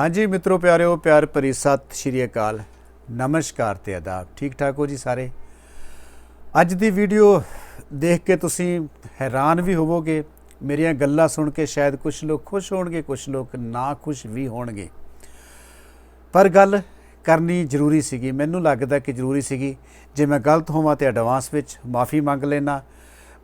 ਹਾਂਜੀ ਮਿੱਤਰੋ, ਪਿਆਰਿਓ, ਪਿਆਰ ਭਰੀ ਸਤਿ ਸ਼੍ਰੀ ਅਕਾਲ। ਨਮਸਕਾਰ ਤੇ ਆਦਾਬ। ਠੀਕ ਠਾਕ ਹੋ ਜੀ ਸਾਰੇ? ਅੱਜ ਦੀ ਵੀਡੀਓ ਦੇਖ ਕੇ ਤੁਸੀਂ ਹੈਰਾਨ ਵੀ ਹੋਵੋਗੇ, ਮੇਰੀਆਂ ਗੱਲਾਂ ਸੁਣ ਕੇ ਸ਼ਾਇਦ ਕੁਝ ਲੋਕ ਖੁਸ਼ ਹੋਣਗੇ ਕੁਝ ਲੋਕ ਨਾ ਖੁਸ਼ ਵੀ ਹੋਣਗੇ। ਪਰ ਗੱਲ ਕਰਨੀ ਜ਼ਰੂਰੀ ਸੀਗੀ। ਮੈਨੂੰ ਲੱਗਦਾ ਕਿ ਜ਼ਰੂਰੀ ਸੀਗੀ, ਜੇ ਮੈਂ ਗਲਤ ਹੋਵਾਂ ਤੇ ਐਡਵਾਂਸ ਵਿੱਚ ਮਾਫੀ ਮੰਗ ਲੈਣਾ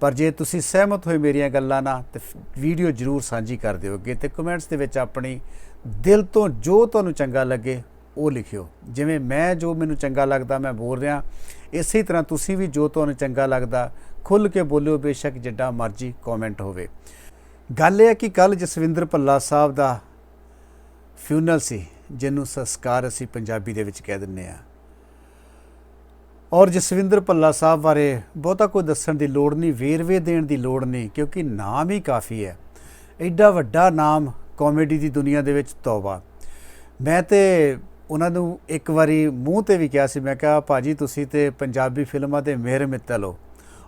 ਪਰ ਜੇ ਤੁਸੀਂ ਸਹਿਮਤ ਹੋਏ ਮੇਰੀਆਂ ਗੱਲਾਂ ਨਾਲ, ਤੇ ਵੀਡੀਓ ਜ਼ਰੂਰ ਸਾਂਝੀ ਕਰ ਦਿਓਗੇ ਤੇ ਕਮੈਂਟਸ ਦੇ ਵਿੱਚ ਆਪਣੀ ਦਿਲ ਤੋਂ ਜੋ ਤੁਹਾਨੂੰ ਚੰਗਾ ਲੱਗੇ, ਉਹ ਲਿਖਿਓ। ਜਿਵੇਂ ਮੈਂ ਜੋ ਮੈਨੂੰ ਚੰਗਾ ਲੱਗਦਾ, ਮੈਂ ਬੋਲ ਰਿਹਾ, ਇਸੇ ਤਰ੍ਹਾਂ ਤੁਸੀਂ ਵੀ ਜੋ ਤੁਹਾਨੂੰ ਚੰਗਾ ਲੱਗਦਾ, ਖੁੱਲ ਕੇ ਬੋਲਿਓ, ਬੇਸ਼ੱਕ ਜਿੱਡਾ ਮਰਜ਼ੀ ਕਮੈਂਟ ਹੋਵੇ। ਗੱਲ ਇਹ ਹੈ ਕਿ ਕੱਲ ਜਸਵਿੰਦਰ ਭੱਲਾ ਸਾਹਿਬ ਦਾ ਫਿਊਨਲ ਸੀ, ਜਿਹਨੂੰ ਸੰਸਕਾਰ ਅਸੀਂ ਪੰਜਾਬੀ ਦੇ ਵਿੱਚ ਕਹਿ ਦਿੰਨੇ ਆ ਔਰ ਜਸਵਿੰਦਰ ਭੱਲਾ ਸਾਹਿਬ ਬਾਰੇ ਬਹੁਤਾ ਕੋਈ ਦੱਸਣ ਦੀ ਲੋੜ ਨਹੀਂ, ਵੇਰਵੇ ਦੇਣ ਦੀ ਲੋੜ ਨਹੀਂ, ਕਿਉਂਕਿ ਨਾਮ ਹੀ ਕਾਫੀ ਹੈ। ਐਡਾ ਵੱਡਾ ਨਾਮ ਕਾਮੇਡੀ ਦੀ ਦੁਨੀਆ ਦੇ ਵਿੱਚ ਤੌਬਾ। ਮੈਂ ਤੇ ਉਹਨਾਂ ਨੂੰ ਇੱਕ ਵਾਰੀ ਮੂੰਹ ਤੇ ਵੀ ਕਿਹਾ ਸੀ, ਮੈਂ ਕਿਹਾ, ਭਾਜੀ, ਤੁਸੀਂ ਤੇ ਪੰਜਾਬੀ ਫਿਲਮਾਂ ਦੇ ਮਿਹਰ ਮਿੱਤਲ ਹੋ।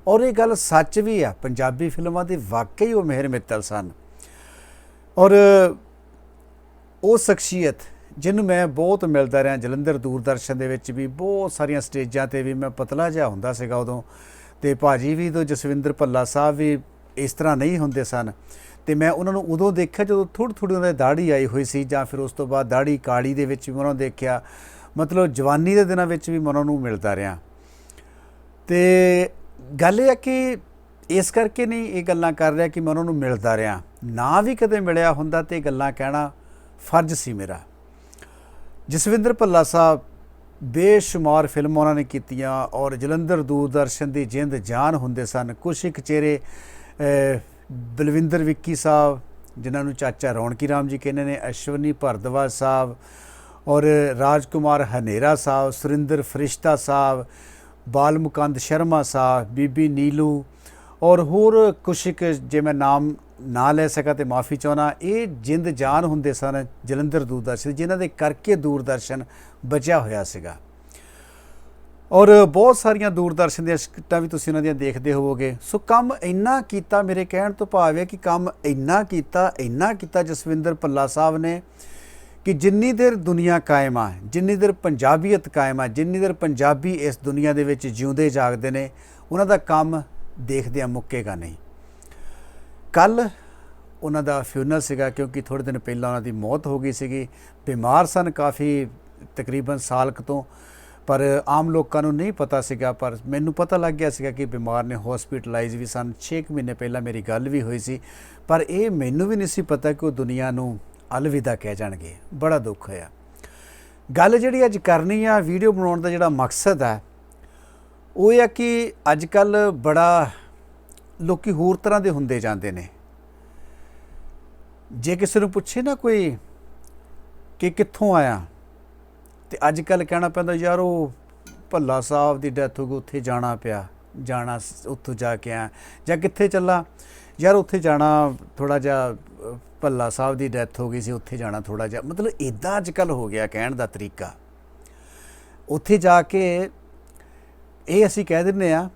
ਔਰ ਇਹ ਗੱਲ ਸੱਚ ਵੀ ਆ, ਪੰਜਾਬੀ ਫਿਲਮਾਂ ਦੇ ਵਾਕਈ ਉਹ ਮਿਹਰ ਮਿੱਤਲ ਸਨ। ਔਰ ਉਹ ਸ਼ਖਸੀਅਤ ਜਿਹਨੂੰ ਮੈਂ ਬਹੁਤ ਮਿਲਦਾ ਰਿਹਾ, ਜਲੰਧਰ ਦੂਰਦਰਸ਼ਨ ਦੇ ਵਿੱਚ ਵੀ ਬਹੁਤ ਸਾਰੀਆਂ ਸਟੇਜਾਂ ਤੇ ਵੀ ਮੈਂ ਪਤਲਾ ਜਿਹਾ ਹੁੰਦਾ ਸੀਗਾ ਉਦੋਂ। ਤੇ ਭਾਜੀ ਵੀ ਤੋਂ ਜਸਵਿੰਦਰ ਭੱਲਾ ਸਾਹਿਬ ਵੀ ਇਸ ਤਰ੍ਹਾਂ ਨਹੀਂ ਹੁੰਦੇ ਸਨ। ਤੇ ਮੈਂ ਉਹਨਾਂ ਨੂੰ ਉਦੋਂ ਦੇਖਿਆ ਜਦੋਂ ਥੋੜੀ ਥੋੜੀ ਉਹਨਾਂ ਦੀ ਦਾੜੀ ਆਈ ਹੋਈ ਸੀ ਜਾਂ ਫਿਰ ਉਸ ਤੋਂ ਬਾਅਦ ਦਾੜੀ ਕਾਲੀ ਦੇ ਵਿੱਚ ਵੀ ਉਹਨਾਂ ਨੂੰ ਦੇਖਿਆ, ਮਤਲਬ ਜਵਾਨੀ ਦੇ ਦਿਨਾਂ ਵਿੱਚ ਵੀ ਮੈਂ ਉਹਨਾਂ ਨੂੰ ਮਿਲਦਾ ਰਿਹਾ। ਤੇ ਗੱਲ ਇਹ ਹੈ ਕਿ ਇਸ ਕਰਕੇ ਨਹੀਂ ਇਹ ਗੱਲਾਂ ਕਰ ਰਿਹਾ ਕਿ ਮੈਂ ਉਹਨਾਂ ਨੂੰ ਮਿਲਦਾ ਰਿਹਾ। ਨਾ ਵੀ ਕਦੇ ਮਿਲਿਆ ਹੁੰਦਾ ਤੇ ਇਹ ਗੱਲਾਂ ਕਹਿਣਾ ਫਰਜ਼ ਸੀ ਮੇਰਾ। ਜਸਵਿੰਦਰ ਭੱਲਾ ਸਾਹਿਬ ਬੇਸ਼ੁਮਾਰ ਫਿਲਮਾਂ ਉਹਨਾਂ ਨੇ ਕੀਤੀਆਂ ਔਰ ਜਲੰਧਰ ਦੂਰਦਰਸ਼ਨ ਦੀ ਜਿੰਦ ਜਾਨ ਹੁੰਦੇ ਸਨ। ਕੁਛ ਇੱਕ ਚਿਹਰੇ ਬਲਵਿੰਦਰ ਵਿੱਕੀ ਸਾਹਿਬ, ਜਿਨ੍ਹਾਂ ਨੂੰ ਚਾਚਾ ਰੌਣਕੀ ਰਾਮ ਜੀ ਕਹਿੰਦੇ ਨੇ, ਅਸ਼ਵਨੀ ਭਰਦਵਾ ਸਾਹਿਬ ਔਰ ਰਾਜਕੁਮਾਰ ਹਨੇਰਾ ਸਾਹਿਬ, ਸੁਰਿੰਦਰ ਫਰਿਸ਼ਤਾ ਸਾਹਿਬ ਬਾਲ ਮੁਕੰਦ ਸ਼ਰਮਾ ਸਾਹਿਬ, ਬੀਬੀ ਨੀਲੂ ਔਰ ਹੋਰ ਕੁਛ ਇੱਕ ਜੇ ਮੈਂ ਨਾਮ ਨਾ ਲੈ ਸਕਾਂ ਤੇ ਮਾਫੀ ਚਾਹਣਾ ਇਹ ਜਿੰਦ ਜਾਨ ਹੁੰਦੇ ਸਨ ਜਲੰਧਰ ਦੂਰਦਰਸ਼ਨ, ਜਿਨ੍ਹਾਂ ਦੇ ਕਰਕੇ ਦੂਰਦਰਸ਼ਨ ਬਚਿਆ ਹੋਇਆ ਸੀਗਾ। ਔਰ ਬਹੁਤ ਸਾਰੀਆਂ ਦੂਰਦਰਸ਼ਨ ਦੀਆਂ ਸਕਿੱਟਾਂ ਵੀ ਤੁਸੀਂ ਉਹਨਾਂ ਦੀਆਂ ਦੇਖਦੇ ਹੋਵੋਗੇ। ਸੋ ਕੰਮ ਇੰਨਾ ਕੀਤਾ ਮੇਰੇ ਕਹਿਣ ਤੋਂ ਭਾਵ ਹੈ ਕਿ ਕੰਮ ਇੰਨਾ ਕੀਤਾ ਇੰਨਾ ਕੀਤਾ ਜਸਵਿੰਦਰ ਭੱਲਾ ਸਾਹਿਬ ਨੇ ਕਿ ਜਿੰਨੀ ਦੇਰ ਦੁਨੀਆ ਕਾਇਮ ਆ, ਜਿੰਨੀ ਦੇਰ ਪੰਜਾਬੀਅਤ ਕਾਇਮ ਆ, ਜਿੰਨੀ ਦੇਰ ਪੰਜਾਬੀ ਇਸ ਦੁਨੀਆ ਦੇ ਵਿੱਚ ਜਿਉਂਦੇ ਜਾਗਦੇ ਨੇ, ਉਹਨਾਂ ਦਾ ਕੰਮ ਦੇਖਦੇ ਆ ਮੁੱਕੇਗਾ ਨਹੀਂ। ਕੱਲ ਉਹਨਾਂ ਦਾ ਫਿਊਨਲ ਸੀਗਾ ਕਿਉਂਕਿ ਥੋੜੇ ਦਿਨ ਪਹਿਲਾਂ ਉਹਨਾਂ ਦੀ ਮੌਤ ਹੋ ਗਈ ਸੀਗੀ। ਬਿਮਾਰ ਸਨ ਕਾਫੀ ਤਕਰੀਬਨ ਸਾਲ ਕੁ ਤੋਂ। ਪਰ ਆਮ ਲੋਕਾਂ ਨੂੰ ਨਹੀਂ ਪਤਾ ਸੀਗਾ, ਪਰ ਮੈਨੂੰ ਪਤਾ ਲੱਗ ਗਿਆ ਸੀਗਾ ਕਿ ਬਿਮਾਰ ਨੇ ਹਸਪੀਟਲਾਈਜ਼ ਵੀ ਸਨ। 6 ਮਹੀਨੇ ਪਹਿਲਾਂ ਮੇਰੀ ਗੱਲ ਵੀ ਹੋਈ ਸੀ। ਪਰ ਇਹ ਮੈਨੂੰ ਵੀ ਨਹੀਂ ਸੀ ਪਤਾ ਕਿ ਉਹ ਦੁਨੀਆ ਨੂੰ ਅਲਵਿਦਾ ਕਹਿ ਜਾਣਗੇ। ਬੜਾ ਦੁੱਖ ਹੋਇਆ। ਗੱਲ ਜਿਹੜੀ ਅੱਜ ਕਰਨੀ ਆ ਵੀਡੀਓ ਬਣਾਉਣ ਦਾ ਜਿਹੜਾ ਮਕਸਦ ਹੈ ਉਹ ਇਹ ਆ ਕਿ ਅੱਜ ਕੱਲ ਬੜਾ ਲੋਕੀ ਹੋਰ ਤਰ੍ਹਾਂ ਦੇ ਹੁੰਦੇ ਜਾਂਦੇ ਨੇ। ਜੇ ਕਿਸੇ ਨੂੰ ਪੁੱਛੇ ਨਾ ਕੋਈ ਕਿ ਕਿੱਥੋਂ ਆਇਆ ਤੇ ਅੱਜ ਕੱਲ ਕਹਿਣਾ ਪੈਂਦਾ, ਯਾਰ ਉਹ ਭੱਲਾ ਸਾਹਿਬ ਦੀ ਡੈਥ ਹੋ ਗਈ, ਉੱਥੇ ਜਾਣਾ ਪਿਆ, ਜਾਣਾ ਉੱਥੋਂ ਜਾ ਕੇ ਆ ਜਾਂ ਕਿੱਥੇ ਚੱਲਾ? ਯਾਰ ਉੱਥੇ ਜਾਣਾ ਥੋੜਾ ਜਿਹਾ ਭੱਲਾ ਸਾਹਿਬ ਦੀ ਡੈਥ ਹੋ ਗਈ ਸੀ, ਉੱਥੇ ਜਾਣਾ ਥੋੜਾ ਜਿਹਾ। ਮਤਲਬ ਇਦਾਂ ਅੱਜ ਕੱਲ ਹੋ ਗਿਆ ਕਹਿਣ ਦਾ ਤਰੀਕਾ। ਉੱਥੇ ਜਾ ਕੇ ਇਹ ਅਸੀਂ ਕਹਿ ਦਿੰਨੇ ਆ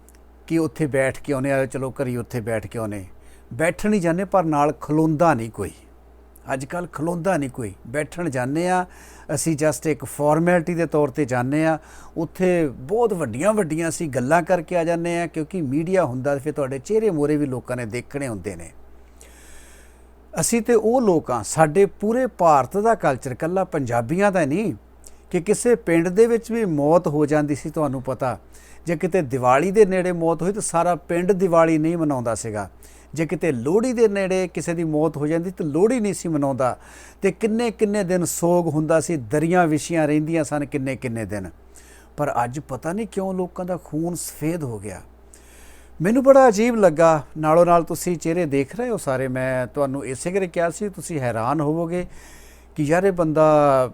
ਕਿ ਉੱਥੇ ਬੈਠ ਕੇ ਆਉਨੇ ਆ, ਚਲੋ ਘਰੀ ਉੱਥੇ ਬੈਠ ਕੇ ਆਉਨੇ ਬੈਠਣ ਨਹੀਂ ਜਾਂਦੇ, ਪਰ ਨਾਲ ਖਲੋਂਦਾ ਨਹੀਂ ਕੋਈ। ਅੱਜ ਕੱਲ ਖਲੋਂਦਾ ਨਹੀਂ ਕੋਈ। ਬੈਠਣ ਜਾਂਦੇ ਆ ਅਸੀਂ ਜਸਟ ਇੱਕ ਫਾਰਮੈਲਿਟੀ ਦੇ ਤੌਰ ਤੇ ਜਾਂਦੇ ਆ ਉੱਥੇ ਬਹੁਤ ਵੱਡੀਆਂ ਵੱਡੀਆਂ ਅਸੀਂ ਗੱਲਾਂ ਕਰਕੇ ਆ ਜਾਂਦੇ ਆ ਕਿਉਂਕਿ ਮੀਡੀਆ ਹੁੰਦਾ ਫਿਰ ਤੁਹਾਡੇ ਚਿਹਰੇ ਮੋਰੇ ਵੀ ਲੋਕਾਂ ਨੇ ਦੇਖਣੇ ਹੁੰਦੇ ਨੇ। ਅਸੀਂ ਤੇ ਉਹ ਲੋਕ ਆ ਸਾਡੇ ਪੂਰੇ ਭਾਰਤ ਦਾ ਕਲਚਰ ਕੱਲਾ ਪੰਜਾਬੀਆਂ ਦਾ ਨਹੀਂ, ਕਿ ਕਿਸੇ ਪਿੰਡ ਦੇ ਵਿੱਚ ਵੀ ਮੌਤ ਹੋ ਜਾਂਦੀ ਸੀ ਤੁਹਾਨੂੰ ਪਤਾ। ਜੇ ਕਿਤੇ ਦੀਵਾਲੀ ਦੇ ਨੇੜੇ ਮੌਤ ਹੋਈ ਤਾਂ ਸਾਰਾ ਪਿੰਡ ਦੀਵਾਲੀ ਨਹੀਂ ਮਨਾਉਂਦਾ ਸੀਗਾ। ਜੇ ਕਿਤੇ ਲੋਹੜੀ ਦੇ ਨੇੜੇ ਕਿਸੇ ਦੀ ਮੌਤ ਹੋ ਜਾਂਦੀ ਤਾਂ ਲੋਹੜੀ ਨਹੀਂ ਸੀ ਮਨਾਉਂਦਾ। ਤੇ ਕਿੰਨੇ ਕਿੰਨੇ ਦਿਨ ਸੋਗ ਹੁੰਦਾ ਸੀ, ਦਰੀਆਂ ਵਿਛੀਆਂ ਰਹਿੰਦੀਆਂ ਸਨ ਕਿੰਨੇ ਕਿੰਨੇ ਦਿਨ। ਪਰ ਅੱਜ ਪਤਾ ਨਹੀਂ ਕਿਉਂ ਲੋਕਾਂ ਦਾ ਖੂਨ ਸਫੇਦ ਹੋ ਗਿਆ। ਮੈਨੂੰ ਬੜਾ ਅਜੀਬ ਲੱਗਾ। ਨਾਲੋਂ ਨਾਲ ਤੁਸੀਂ ਚਿਹਰੇ ਦੇਖ ਰਹੇ ਹੋ ਸਾਰੇ। ਮੈਂ ਤੁਹਾਨੂੰ ਇਸੇ ਕਰਕੇ ਕਿਹਾ ਸੀ, ਤੁਸੀਂ ਹੈਰਾਨ ਹੋਵੋਗੇ ਕਿ ਯਾਰ ਇਹ ਬੰਦਾ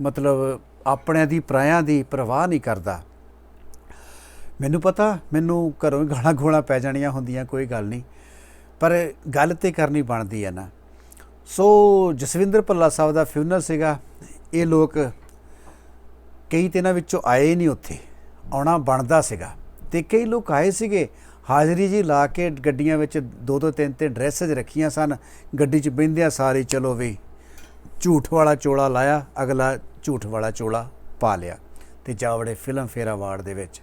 ਮਤਲਬ ਆਪਣਿਆਂ ਦੀ, ਪਰਾਇਆਂ ਦੀ ਪਰਵਾਹ ਨਹੀਂ ਕਰਦਾ। ਮੈਨੂੰ ਪਤਾ, ਮੈਨੂੰ ਘਰੋਂ ਹੀ ਗਾਲਾਂ ਗੋਲਾਂ ਪੈ ਜਾਣੀਆਂ ਹੁੰਦੀਆਂ, ਕੋਈ ਗੱਲ ਨਹੀਂ। ਪਰ ਗੱਲ ਤੇ ਕਰਨੀ ਬਣਦੀ ਹੈ ਨਾ। ਸੋ ਜਸਵਿੰਦਰ ਭੱਲਾ ਸਾਹਿਬ ਦਾ ਫਿਊਨਰ ਸੀਗਾ। ਇਹ ਲੋਕ ਕਈ ਤੇ ਇਹਨਾਂ ਵਿੱਚੋਂ ਆਏ ਨਹੀਂ ਉੱਥੇ। ਆਉਣਾ ਬਣਦਾ ਸੀਗਾ। ਤੇ ਕਈ ਲੋਕ ਆਏ ਸੀਗੇ। ਹਾਜ਼ਰੀ ਜੀ ਲਾ ਕੇ ਗੱਡੀਆਂ ਵਿੱਚ ਦੋ ਦੋ ਤਿੰਨ ਤਿੰਨ ਡਰੈਸਸ ਰੱਖੀਆਂ ਸਨ। ਗੱਡੀ 'ਚ ਬਹਿੰਦਿਆਂ ਸਾਰੇ ਚਲੋ ਵੀ ਝੂਠ ਵਾਲਾ ਚੋਲਾ ਲਾਇਆ, ਅਗਲਾ ਝੂਠ ਵਾਲਾ ਚੋਲਾ ਪਾ ਲਿਆ। ਤੇ ਜਾਵੜੇ ਫਿਲਮ ਫੇਅਰ ਅਵਾਰਡ ਦੇ ਵਿੱਚ।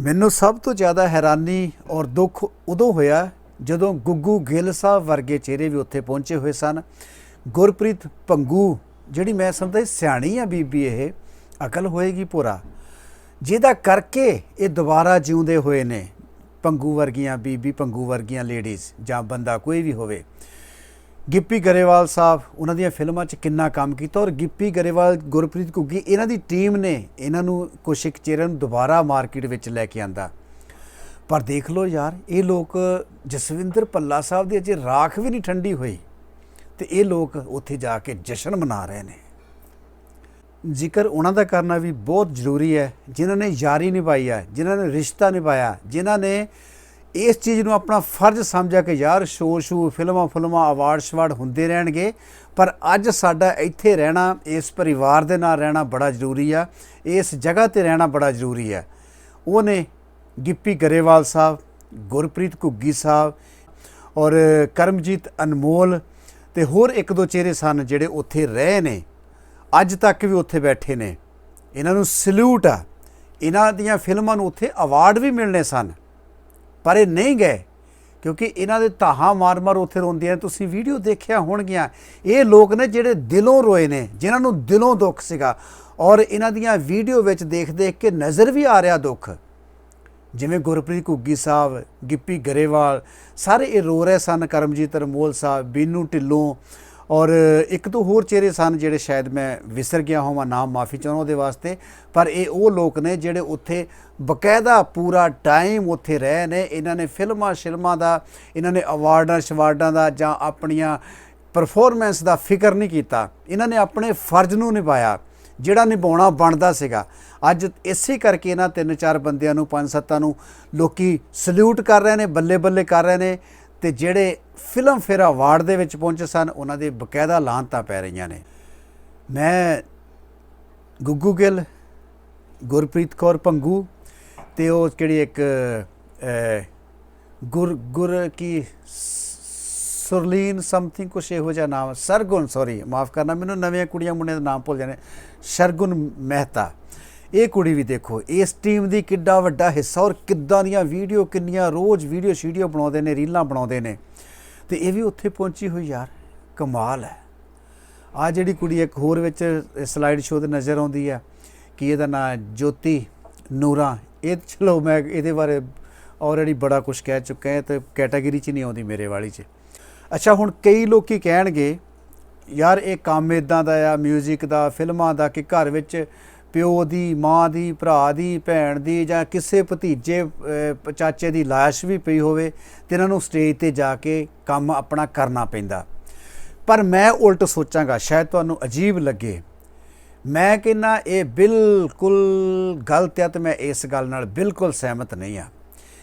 ਮੈਨੂੰ ਸਭ ਤੋਂ ਜ਼ਿਆਦਾ ਹੈਰਾਨੀ ਔਰ ਦੁੱਖ ਉਦੋਂ ਹੋਇਆ ਜਦੋਂ ਗੁੱਗੂ ਗਿੱਲ ਸਾਹਿਬ ਵਰਗੇ ਚਿਹਰੇ ਵੀ ਉੱਥੇ ਪਹੁੰਚੇ ਹੋਏ ਸਨ। ਗੁਰਪ੍ਰੀਤ ਪੰਗੂ, ਜਿਹੜੀ ਮੈਂ ਸਮਝਦਾ ਸਿਆਣੀ ਆ ਬੀਬੀ ਇਹ, ਅਕਲ ਹੋਏਗੀ ਪੂਰਾ। ਜਿਹਦਾ ਕਰਕੇ ਇਹ ਦੁਬਾਰਾ ਜਿਉਂਦੇ ਹੋਏ ਨੇ ਪੰਗੂ ਵਰਗੀਆਂ, ਬੀਬੀ ਪੰਗੂ ਵਰਗੀਆਂ ਲੇਡੀਜ਼ ਜਾਂ ਬੰਦਾ ਕੋਈ ਵੀ ਹੋਵੇ। ਗਿੱਪੀ ਗਰੇਵਾਲ ਸਾਹਿਬ, ਉਹਨਾਂ ਦੀਆਂ ਫਿਲਮਾਂ 'ਚ ਕਿੰਨਾ ਕੰਮ ਕੀਤਾ ਔਰ ਗਿੱਪੀ ਗਰੇਵਾਲ, ਗੁਰਪ੍ਰੀਤ ਘੁੱਗੀ, ਇਹਨਾਂ ਦੀ ਟੀਮ ਨੇ ਇਹਨਾਂ ਨੂੰ ਕੁਛ ਇੱਕ ਚਿਹਰੇ ਨੂੰ ਦੁਬਾਰਾ ਮਾਰਕੀਟ ਵਿੱਚ ਲੈ ਕੇ ਆਂਦਾ। ਪਰ ਦੇਖ ਲਓ ਯਾਰ, ਇਹ ਲੋਕ ਜਸਵਿੰਦਰ ਪੱਲਾ ਸਾਹਿਬ ਦੀ ਅਜੇ ਰਾਖ ਵੀ ਨਹੀਂ ਠੰਡੀ ਹੋਈ ਤੇ ਇਹ ਲੋਕ ਉੱਥੇ ਜਾ ਕੇ ਜਸ਼ਨ ਮਨਾ ਰਹੇ ਨੇ। ਜ਼ਿਕਰ ਉਹਨਾਂ ਦਾ ਕਰਨਾ ਵੀ ਬਹੁਤ ਜ਼ਰੂਰੀ ਹੈ, ਜਿਨ੍ਹਾਂ ਨੇ ਯਾਰੀ ਨਿਭਾਈ ਹੈ, ਜਿਨ੍ਹਾਂ ਨੇ ਰਿਸ਼ਤਾ ਨਿਭਾਇਆ, ਜਿਨ੍ਹਾਂ ਨੇ ਇਸ ਚੀਜ਼ ਨੂੰ ਆਪਣਾ ਫਰਜ਼ ਸਮਝਿਆ ਕਿ ਯਾਰ ਸ਼ੋਅ ਸ਼ੂ ਫਿਲਮਾਂ ਫਿਲਮਾਂ ਅਵਾਰਡ ਸ਼ਵਾਰਡ ਹੁੰਦੇ ਰਹਿਣਗੇ, ਪਰ ਅੱਜ ਸਾਡਾ ਇੱਥੇ ਰਹਿਣਾ, ਇਸ ਪਰਿਵਾਰ ਦੇ ਨਾਲ ਰਹਿਣਾ ਬੜਾ ਜ਼ਰੂਰੀ ਆ, ਇਸ ਜਗ੍ਹਾ ਤੇ ਰਹਿਣਾ ਬੜਾ ਜ਼ਰੂਰੀ ਹੈ ਉਹਨੇ ਗਿੱਪੀ ਗਰੇਵਾਲ ਸਾਹਿਬ, ਗੁਰਪ੍ਰੀਤ ਘੁੱਗੀ ਸਾਹਿਬ ਔਰ ਕਰਮਜੀਤ ਅਨਮੋਲ ਤੇ ਹੋਰ ਇੱਕ ਦੋ ਚਿਹਰੇ ਸਨ ਜਿਹੜੇ ਉੱਥੇ ਰਹੇ ਨੇ, ਅੱਜ ਤੱਕ ਵੀ ਉੱਥੇ ਬੈਠੇ ਨੇ। ਇਹਨਾਂ ਨੂੰ ਸਲੂਟ ਆ। ਇਹਨਾਂ ਦੀਆਂ ਫਿਲਮਾਂ ਨੂੰ ਉੱਥੇ ਅਵਾਰਡ ਵੀ ਮਿਲਨੇ ਸਨ। ਪਰ ਇਹ ਨਹੀਂ ਗਏ, ਕਿਉਂਕਿ ਇਹਨਾਂ ਦੇ ਧਾਹਾਂ ਮਾਰ-ਮਾਰ ਉੱਥੇ ਰੋਂਦੀਆਂ ਤੁਸੀਂ ਵੀਡੀਓ ਦੇਖਿਆ ਹੋਣਗੀਆਂ। ਇਹ ਲੋਕ ਨੇ ਜਿਹੜੇ ਦਿਲੋਂ ਰੋਏ ਨੇ, ਜਿਨ੍ਹਾਂ ਨੂੰ ਦਿਲੋਂ ਦੁੱਖ ਸੀਗਾ। ਔਰ ਇਹਨਾਂ ਦੀਆਂ ਵੀਡੀਓ ਵਿੱਚ ਦੇਖ-ਦੇਖ ਕੇ ਨਜ਼ਰ ਵੀ ਆ ਰਿਹਾ ਦੁੱਖ। ਜਿਵੇਂ ਗੁਰਪ੍ਰੀਤ ਘੁੱਗੀ ਸਾਹਿਬ, ਗਿੱਪੀ ਗਰੇਵਾਲ, ਸਾਰੇ ਇਹ ਰੋ ਰਹੇ ਸਨ। ਕਰਮਜੀਤ ਅਰਮੋਲ ਸਾਹਿਬ, ਬੀਨੂ ਢਿੱਲੋਂ ਔਰ ਇੱਕ ਤੋਂ ਹੋਰ ਚਿਹਰੇ ਸਨ ਜਿਹੜੇ ਸ਼ਾਇਦ ਮੈਂ ਵਿਸਰ ਗਿਆ ਹੋਵਾਂ, ਨਾਮ ਮਾਫੀ ਚਾਹੁੰਦਾ ਉਹਦੇ ਵਾਸਤੇ, ਪਰ ਇਹ ਉਹ ਲੋਕ ਨੇ ਜਿਹੜੇ ਉੱਥੇ ਬਕਾਇਦਾ ਪੂਰਾ ਟਾਈਮ ਉੱਥੇ ਰਹੇ ਨੇ। ਇਹਨਾਂ ਨੇ ਫਿਲਮਾਂ ਸ਼ਿਲਮਾਂ ਦਾ, ਇਹਨਾਂ ਨੇ ਅਵਾਰਡਾਂ ਸ਼ਵਾਰਡਾਂ ਦਾ ਜਾਂ ਆਪਣੀਆਂ ਪਰਫਾਰਮੈਂਸ ਦਾ ਫਿਕਰ ਨਹੀਂ ਕੀਤਾ। ਇਹਨਾਂ ਨੇ ਆਪਣੇ ਫਰਜ਼ ਨੂੰ ਨਿਭਾਇਆ, ਜਿਹੜਾ ਨਿਭਾਉਣਾ ਬਣਦਾ ਸੀਗਾ। ਅੱਜ ਇਸੇ ਕਰਕੇ ਇਹਨਾਂ ਤਿੰਨ ਚਾਰ ਬੰਦਿਆਂ ਨੂੰ, ਪੰਜ ਸੱਤਾਂ ਨੂੰ ਲੋਕੀ ਸਲੂਟ ਕਰ ਰਹੇ ਨੇ ਬੱਲੇ ਬੱਲੇ ਕਰ ਰਹੇ ਨੇ। ਤੇ ਜਿਹੜੇ ਫਿਲਮ ਫੇਅਰ ਅਵਾਰਡ ਦੇ ਵਿੱਚ ਪਹੁੰਚੇ ਸਨ, ਉਹਨਾਂ ਦੇ ਬਕਾਇਦਾ ਲਾਂਤਾਂ ਪੈ ਰਹੀਆਂ ਨੇ। ਮੈਂ ਗੁੱਗੂ ਗਿੱਲ, ਗੁਰਪ੍ਰੀਤ ਕੌਰ ਪੰਗੂ ਤੇ ਉਹ ਕਿਹੜੀ ਇੱਕ ਗੁਰ ਗੁਰ ਕੀ ਸੁਰਲੀਨ ਸਮਥਿੰਗ ਕੁਛ ਇਹੋ ਜਿਹਾ ਨਾਮ, ਸਰਗੁਣ ਸੌਰੀ ਮਾਫ ਕਰਨਾ, ਮੈਨੂੰ ਨਵੀਆਂ ਕੁੜੀਆਂ ਮੁੰਡਿਆਂ ਦੇ ਨਾਮ ਭੁੱਲ ਜਾਣੇ ਸ਼ਰਗੁਣ ਮਹਿਤਾ। ਇਹ ਕੁੜੀ ਵੀ ਦੇਖੋ, ਇਸ ਟੀਮ ਦੀ ਕਿੱਡਾ ਵੱਡਾ ਹਿੱਸਾ ਔਰ ਕਿੱਦਾਂ ਦੀਆਂ ਵੀਡੀਓ ਕਿੰਨੀਆਂ ਰੋਜ਼ ਵੀਡੀਓ ਸ਼ੀਡੀਓ ਬਣਾਉਂਦੇ ਨੇ ਰੀਲਾਂ ਬਣਾਉਂਦੇ ਨੇ। ਤੇ ਇਹ ਵੀ ਉੱਥੇ ਪਹੁੰਚੀ ਹੋਈ ਯਾਰ, ਕਮਾਲ ਹੈ। ਆ ਜਿਹੜੀ ਕੁੜੀ ਇੱਕ ਹੋਰ ਵਿੱਚ ਸਲਾਈਡ ਸ਼ੋਅ ਤੇ ਨਜ਼ਰ ਆਉਂਦੀ ਹੈ, ਕਿ ਇਹਦਾ ਨਾਮ ਜੋਤੀ ਨੂਰਾ। ਇਹ ਚਲੋ ਮੈਂ ਇਹਦੇ ਬਾਰੇ ਆਲਰੇਡੀ ਬੜਾ ਕੁਝ ਕਹਿ ਚੁੱਕਾ ਹਾਂ, ਤੇ ਕੈਟਾਗਰੀ 'ਚ ਨਹੀਂ ਆਉਂਦੀ ਮੇਰੇ ਵਾਲੀ 'ਚ। ਅੱਛਾ, ਹੁਣ ਕਈ ਲੋਕੀ ਕਹਿਣਗੇ, ਯਾਰ ਇਹ ਕੰਮ ਇਦਾਂ ਦਾ ਆ 뮤직 ਦਾ, ਫਿਲਮਾਂ ਦਾ, ਕਿ ਘਰ ਵਿੱਚ ਪਿਓ ਦੀ, ਮਾਂ ਦੀ, ਭਰਾ ਦੀ, ਭੈਣ ਦੀ ਜਾਂ ਕਿਸੇ ਭਤੀਜੇ ਚਾਚੇ ਦੀ ਲਾਸ਼ ਵੀ ਪਈ ਹੋਵੇ ਤੇ ਇਹਨਾਂ ਨੂੰ ਸਟੇਜ ਤੇ ਜਾ ਕੇ ਕੰਮ ਆਪਣਾ ਕਰਨਾ ਪੈਂਦਾ। ਪਰ ਮੈਂ ਉਲਟ ਸੋਚਾਂਗਾ, ਸ਼ਾਇਦ ਤੁਹਾਨੂੰ ਅਜੀਬ ਲੱਗੇ। ਮੈਂ ਕਹਿੰਨਾ ਇਹ ਬਿਲਕੁਲ ਗਲਤ ਹੈ ਤੇ ਮੈਂ ਇਸ ਗੱਲ ਨਾਲ ਬਿਲਕੁਲ ਸਹਿਮਤ ਨਹੀਂ ਆ।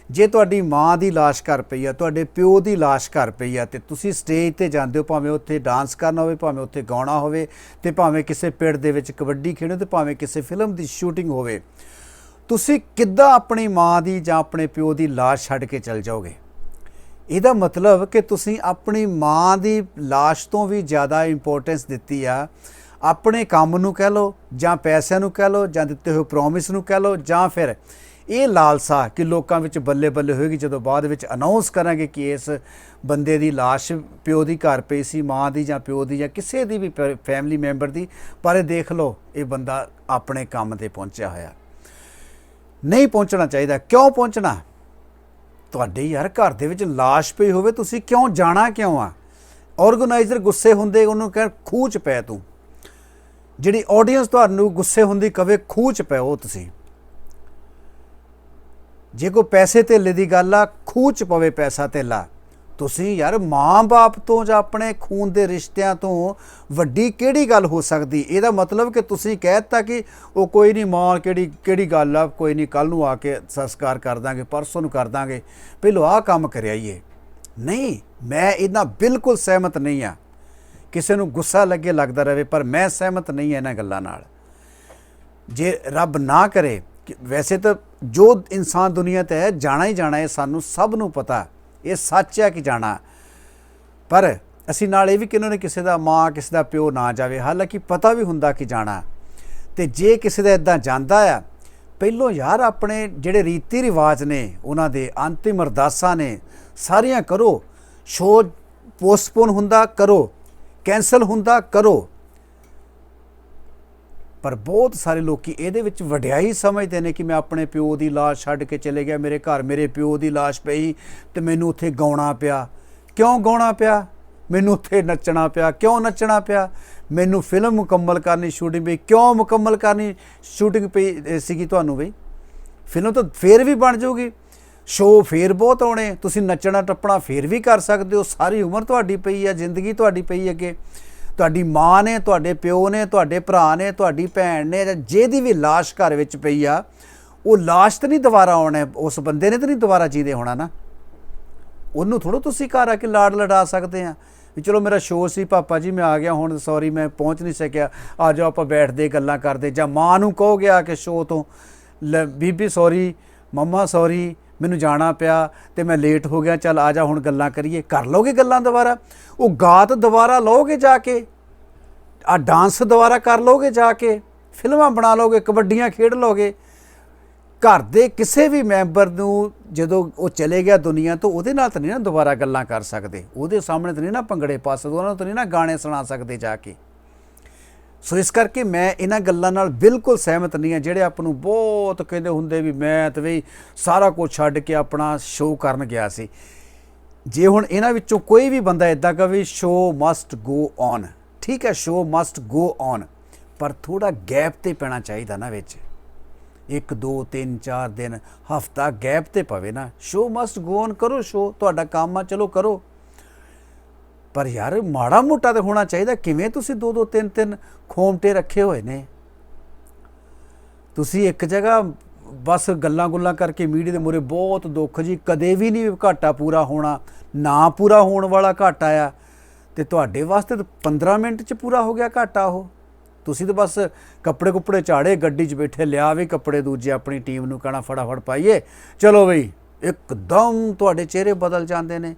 ਜੇ ਤੁਹਾਡੀ ਮਾਂ ਦੀ ਲਾਸ਼ ਘਰ ਪਈ ਆ, ਤੁਹਾਡੇ ਪਿਓ ਦੀ ਲਾਸ਼ ਘਰ ਪਈ ਆ, ਤੇ ਤੁਸੀਂ ਸਟੇਜ ਤੇ ਜਾਂਦੇ ਹੋ, ਭਾਵੇਂ ਉੱਥੇ ਡਾਂਸ ਕਰਨਾ ਹੋਵੇ, ਭਾਵੇਂ ਉੱਥੇ ਗਾਉਣਾ ਹੋਵੇ, ਤੇ ਭਾਵੇਂ ਕਿਸੇ ਪਿੰਡ ਦੇ ਵਿੱਚ ਕਬੱਡੀ ਖੇਡੋ, ਤੇ ਭਾਵੇਂ ਕਿਸੇ ਫਿਲਮ ਦੀ ਸ਼ੂਟਿੰਗ ਹੋਵੇ, ਤੁਸੀਂ ਕਿੱਦਾਂ ਆਪਣੀ ਮਾਂ ਦੀ ਜਾਂ ਆਪਣੇ ਪਿਓ ਦੀ ਲਾਸ਼ ਛੱਡ ਕੇ ਚਲ ਜਾਓਗੇ? ਇਹਦਾ ਮਤਲਬ ਕਿ ਤੁਸੀਂ ਆਪਣੀ ਮਾਂ ਦੀ ਲਾਸ਼ ਤੋਂ ਵੀ ਜ਼ਿਆਦਾ ਇੰਪੋਰਟੈਂਸ ਦਿੱਤੀ ਆ, ਆਪਣੇ ਕੰਮ ਨੂੰ ਕਹਿ ਲਓ, ਜਾਂ ਪੈਸਿਆਂ ਨੂੰ ਕਹਿ ਲਓ, ਜਾਂ ਦਿੱਤੇ ਹੋਏ ਪ੍ਰੋਮਿਸ ਨੂੰ ਕਹਿ ਲਓ, ਜਾਂ ਫਿਰ ਇਹ ਲਾਲਸਾ ਕਿ ਲੋਕਾਂ ਵਿੱਚ ਬੱਲੇ ਬੱਲੇ ਹੋਏਗੀ ਜਦੋਂ ਬਾਅਦ ਵਿੱਚ ਅਨਾਉਂਸ ਕਰਾਂਗੇ ਕਿ ਇਸ ਬੰਦੇ ਦੀ ਲਾਸ਼ ਪਿਓ ਦੀ ਘਰ ਪਈ ਸੀ, ਮਾਂ ਦੀ ਜਾਂ ਪਿਓ ਦੀ ਜਾਂ ਕਿਸੇ ਦੀ ਵੀ ਫੈਮਿਲੀ ਮੈਂਬਰ ਦੀ। ਪਰ ਇਹ ਦੇਖ ਲਓ, ਇਹ ਬੰਦਾ ਆਪਣੇ ਕੰਮ ਤੇ ਪਹੁੰਚਿਆ ਹੋਇਆ। ਨਹੀਂ ਪਹੁੰਚਣਾ ਚਾਹੀਦਾ। ਕਿਉਂ ਪਹੁੰਚਣਾ? ਤੁਹਾਡੇ ਯਾਰ ਘਰ ਦੇ ਵਿੱਚ ਲਾਸ਼ ਪਈ ਹੋਵੇ, ਤੁਸੀਂ ਕਿਉਂ ਜਾਣਾ ਕਿਉਂ ਆ? ਆਰਗੇਨਾਈਜ਼ਰ ਗੁੱਸੇ ਹੁੰਦੇ, ਉਹਨੂੰ ਕਹਿ ਖੂਹ ਚ ਪੈ ਤੂੰ। ਜਿਹੜੀ ਆਡੀਅנס ਤੁਹਾਨੂੰ ਗੁੱਸੇ ਹੁੰਦੀ, ਕਵੇ ਖੂਹ ਚ ਉਹ ਤੁਸੀਂ। ਜੇ ਕੋ ਪੈਸੇ ਧੇਲੇ ਦੀ ਗੱਲ ਆ, ਖੂਹ ਚ ਪਵੇ ਪੈਸਾ ਧੇਲਾ। ਤੁਸੀਂ ਯਾਰ ਮਾਂ-ਬਾਪ ਤੋਂ ਜਾਂ ਆਪਣੇ ਖੂਨ ਦੇ ਰਿਸ਼ਤਿਆਂ ਤੋਂ ਵੱਡੀ ਕਿਹੜੀ ਗੱਲ ਹੋ ਸਕਦੀ? ਇਹਦਾ ਮਤਲਬ ਕਿ ਤੁਸੀਂ ਕਹਿਤਾ ਕਿ ਉਹ ਕੋਈ ਨਹੀਂ, ਮਾਂ ਕਿਹੜੀ ਕਿਹੜੀ ਗੱਲ ਆ, ਕੋਈ ਨਹੀਂ ਕੱਲ ਨੂੰ ਆ ਕੇ ਸੰਸਕਾਰ ਕਰ ਦਾਂਗੇ, ਪਰਸੋਂ ਨੂੰ ਕਰ ਦਾਂਗੇ। ਪਹਿਲਾਂ ਆਹ ਕੰਮ ਕਰਿਆਈਏ ਨਹੀਂ, ਮੈਂ ਇਹਨਾਂ ਬਿਲਕੁਲ ਸਹਿਮਤ ਨਹੀਂ ਆ। ਕਿਸੇ ਨੂੰ ਗੁੱਸਾ ਲੱਗੇ ਲੱਗਦਾ ਰਹੇ, ਪਰ ਮੈਂ ਸਹਿਮਤ ਨਹੀਂ ਹਾਂ ਇਹਨਾਂ ਗੱਲਾਂ ਨਾਲ। ਜੇ ਰੱਬ ਨਾ ਕਰੇ ਵੈਸੇ ਤਾਂ ਜੋ ਇਨਸਾਨ ਦੁਨੀਆ ਤੇ ਹੈ, ਜਾਣਾ ਹੀ ਜਾਣਾ ਹੈ, ਸਾਨੂੰ ਸਭ ਨੂੰ ਪਤਾ ਇਹ ਸੱਚ ਹੈ ਕਿ ਜਾਣਾ ਪਰ ਅਸੀਂ ਨਾਲ ਇਹ ਵੀ ਕਿ ਨੇ ਕਿਸੇ ਦਾ ਮਾਂ, ਕਿਸੇ ਦਾ ਪਿਓ ਨਾ ਜਾਵੇ। ਹਾਲਾਂਕਿ ਪਤਾ ਵੀ ਹੁੰਦਾ ਕਿ ਜਾਣਾ ਤੇ ਜੇ ਕਿਸੇ ਦਾ ਇਦਾਂ ਜਾਂਦਾ ਆ ਪਹਿਲੋਂ ਯਾਰ ਆਪਣੇ ਜਿਹੜੇ ਰੀਤੀ ਰਿਵਾਜ ਨੇ, ਉਹਨਾਂ ਦੇ ਅੰਤਿਮ ਅਰਦਾਸਾਂ ਨੇ, ਸਾਰੀਆਂ ਕਰੋ। ਸ਼ੋਅ ਪੋਸਟਪੋਨ ਹੁੰਦਾ, ਕਰੋ। ਕੈਨਸਲ ਹੁੰਦਾ, ਕਰੋ। ਪਰ ਬਹੁਤ ਸਾਰੇ ਲੋਕੀ ਇਹਦੇ ਵਿੱਚ ਵਡਿਆਈ ਸਮਝਦੇ ਨੇ ਕਿ ਮੈਂ ਆਪਣੇ ਪਿਓ ਦੀ ਲਾਸ਼ ਛੱਡ ਕੇ ਚਲੇ ਗਿਆ, ਮੇਰੇ ਘਰ ਮੇਰੇ ਪਿਓ ਦੀ ਲਾਸ਼ ਪਈ ਤੇ ਮੈਨੂੰ ਉੱਥੇ ਗਾਉਣਾ ਪਿਆ। ਕਿਉਂ ਗਾਉਣਾ ਪਿਆ? ਮੈਨੂੰ ਉੱਥੇ ਨੱਚਣਾ ਪਿਆ। ਕਿਉਂ ਨੱਚਣਾ ਪਿਆ? ਮੈਨੂੰ ਫਿਲਮ ਮੁਕੰਮਲ ਕਰਨੀ ਸ਼ੂਟਿੰਗ ਪਈ। ਕਿਉਂ ਮੁਕੰਮਲ ਕਰਨੀ ਸ਼ੂਟਿੰਗ ਪਈ ਸੀਗੀ ਤੁਹਾਨੂੰ ਬਈ? ਫਿਲਮ ਤਾਂ ਫੇਰ ਵੀ ਬਣ ਜਾਊਗੀ। ਸ਼ੋਅ ਫੇਰ ਬਹੁਤ ਆਉਣੇ। ਤੁਸੀਂ ਨੱਚਣਾ ਟੱਪਣਾ ਫੇਰ ਵੀ ਕਰ ਸਕਦੇ ਹੋ। ਸਾਰੀ ਉਮਰ ਤੁਹਾਡੀ ਪਈ ਹੈ ਜ਼ਿੰਦਗੀ ਤੁਹਾਡੀ ਪਈ ਅੱਗੇ। ਤੁਹਾਡੀ ਮਾਂ ਨੇ ਤੁਹਾਡੇ ਪਿਓ ਨੇ ਤੁਹਾਡੇ ਭਰਾ ਨੇ ਤੁਹਾਡੀ ਭੈਣ ਨੇ ਜਾਂ ਜਿਹਦੀ ਵੀ ਲਾਸ਼ ਘਰ ਵਿੱਚ ਪਈ ਆ ਉਹ ਲਾਸ਼ ਤਾਂ ਨਹੀਂ ਦੁਬਾਰਾ ਆਉਣਾ ਉਸ ਬੰਦੇ ਨੇ ਤਾਂ ਨਹੀਂ ਦੁਬਾਰਾ ਜੀਦੇ ਹੋਣਾ ਨਾ। ਉਹਨੂੰ ਥੋੜੋ ਤੁਸੀਂ ਘਰ ਆ ਕੇ ਲਾੜ ਲੜਾ ਸਕਦੇ ਆ। ਵੀ ਚਲੋ ਮੇਰਾ ਸ਼ੋਅ ਸੀ ਪਾਪਾ ਜੀ ਮੈਂ ਆ ਗਿਆ ਹੁਣ ਸੌਰੀ ਮੈਂ ਪਹੁੰਚ ਨਹੀਂ ਸਕਿਆ ਆ ਜਾਓ ਆਪਾਂ ਬੈਠਦੇ ਗੱਲਾਂ ਕਰਦੇ ਜਾਂ ਮਾਂ ਨੂੰ ਕਹੋ ਗਿਆ ਕਿ ਸ਼ੋਅ ਤੋਂ ਲੈ, ਬੀਬੀ ਸੌਰੀ ਮੰਮਾ ਸੌਰੀ ਮੈਨੂੰ ਜਾਣਾ ਪਿਆ ਤੇ ਮੈਂ ਲੇਟ ਹੋ ਗਿਆ, ਚੱਲ ਆ ਜਾ ਹੁਣ ਗੱਲਾਂ ਕਰੀਏ। ਕਰ ਲਓਗੇ ਗੱਲਾਂ ਦੁਬਾਰਾ? ਉਹ ਗਾਤ ਦੁਬਾਰਾ ਲਓਗੇ ਜਾ ਕੇ? ਆ ਡਾਂਸ ਦੁਬਾਰਾ ਕਰ ਲਓਗੇ ਜਾ ਕੇ? ਫਿਲਮਾਂ ਬਣਾ ਲਓਗੇ, ਕਬੱਡੀਆਂ ਖੇਡ ਲਓਗੇ? ਘਰ ਦੇ ਕਿਸੇ ਵੀ ਮੈਂਬਰ ਨੂੰ ਜਦੋਂ ਉਹ ਚਲੇ ਗਿਆ ਦੁਨੀਆ ਤੋਂ, ਉਹਦੇ ਨਾਲ ਤਾਂ ਨਹੀਂ ਨਾ ਦੁਬਾਰਾ ਗੱਲਾਂ ਕਰ ਸਕਦੇ। ਉਹਦੇ ਸਾਹਮਣੇ ਤਾਂ ਨਹੀਂ ਨਾ ਭੰਗੜੇ ਪਾ ਸਕਦੇ, ਉਹਨਾਂ ਨੂੰ ਤਾਂ ਨਹੀਂ ਨਾ ਗਾਣੇ ਸੁਣਾ ਸਕਦੇ ਜਾ ਕੇ। ਸੋ ਇਸ ਕਰਕੇ ਮੈਂ ਇਹਨਾਂ ਗੱਲਾਂ ਨਾਲ ਬਿਲਕੁਲ ਸਹਿਮਤ ਨਹੀਂ ਹਾਂ, ਜਿਹੜੇ ਆਪ ਨੂੰ ਬਹੁਤ ਕਹਿੰਦੇ ਹੁੰਦੇ ਵੀ ਮੈਂ ਤੇ ਵੀ ਸਾਰਾ ਕੁਝ ਛੱਡ ਕੇ ਆਪਣਾ ਸ਼ੋਅ ਕਰਨ ਗਿਆ ਸੀ। ਜੇ ਹੁਣ ਇਹਨਾਂ ਵਿੱਚੋਂ ਕੋਈ ਵੀ ਬੰਦਾ ਇਦਾਂ ਕਵੇ ਸ਼ੋਅ ਮਸਟ ਗੋ ਔਨ ਠੀਕ ਹੈ ਸ਼ੋਅ ਮਸਟ ਗੋ ਔਨ ਪਰ ਥੋੜਾ ਗੈਪ ਤੇ ਪੈਣਾ ਚਾਹੀਦਾ ਨਾ ਵਿੱਚ। 1 2 3 4 ਦਿਨ, ਹਫਤਾ ਗੈਪ ਤੇ ਪਵੇ ਨਾ। ਸ਼ੋਅ ਮਸਟ ਗੋ ਔਨ ਕਰੋ ਸ਼ੋਅ ਤੁਹਾਡਾ ਕੰਮ ਆ, ਚਲੋ ਕਰੋ। ਪਰ ਯਾਰ ਮਾੜਾ ਮੋਟਾ ਤੇ ਹੋਣਾ ਚਾਹੀਦਾ। ਕਿਵੇਂ ਤੁਸੀਂ ਦੋ ਦੋ ਤਿੰਨ ਤਿੰਨ ਖੋਮਟੇ ਰੱਖੇ ਹੋਏ ਨੇ? ਤੁਸੀਂ ਇੱਕ ਜਗ੍ਹਾ ਬਸ ਗੱਲਾਂ ਗੁੱਲਾਂ ਕਰਕੇ ਮੀਡੀਆ ਦੇ ਮੂਰੇ ਬਹੁਤ ਦੁੱਖ ਜੀ। ਕਦੇ ਵੀ ਨਹੀਂ ਘਾਟਾ ਪੂਰਾ ਹੋਣਾ, ਨਾ ਪੂਰਾ ਹੋਣ ਵਾਲਾ ਘਾਟਾ ਆ। ਤੇ ਤੁਹਾਡੇ ਵਾਸਤੇ ਤਾਂ 15 ਮਿੰਟ ਚ ਪੂਰਾ ਹੋ ਗਿਆ ਘਾਟਾ ਉਹ। ਤੁਸੀਂ ਤਾਂ ਬਸ ਕੱਪੜੇ ਕੁੱਪੜੇ ਝਾੜੇ, ਗੱਡੀ 'ਚ ਬੈਠੇ ਲਿਆ ਵੀ ਕੱਪੜੇ ਦੂਜੇ ਆਪਣੀ ਟੀਮ ਨੂੰ ਕਹਣਾ ਫਟਾਫਟ ਪਾਈਏ। ਚਲੋ ਬਈ, ਇੱਕਦਮ ਤੁਹਾਡੇ ਚਿਹਰੇ ਬਦਲ ਜਾਂਦੇ ਨੇ।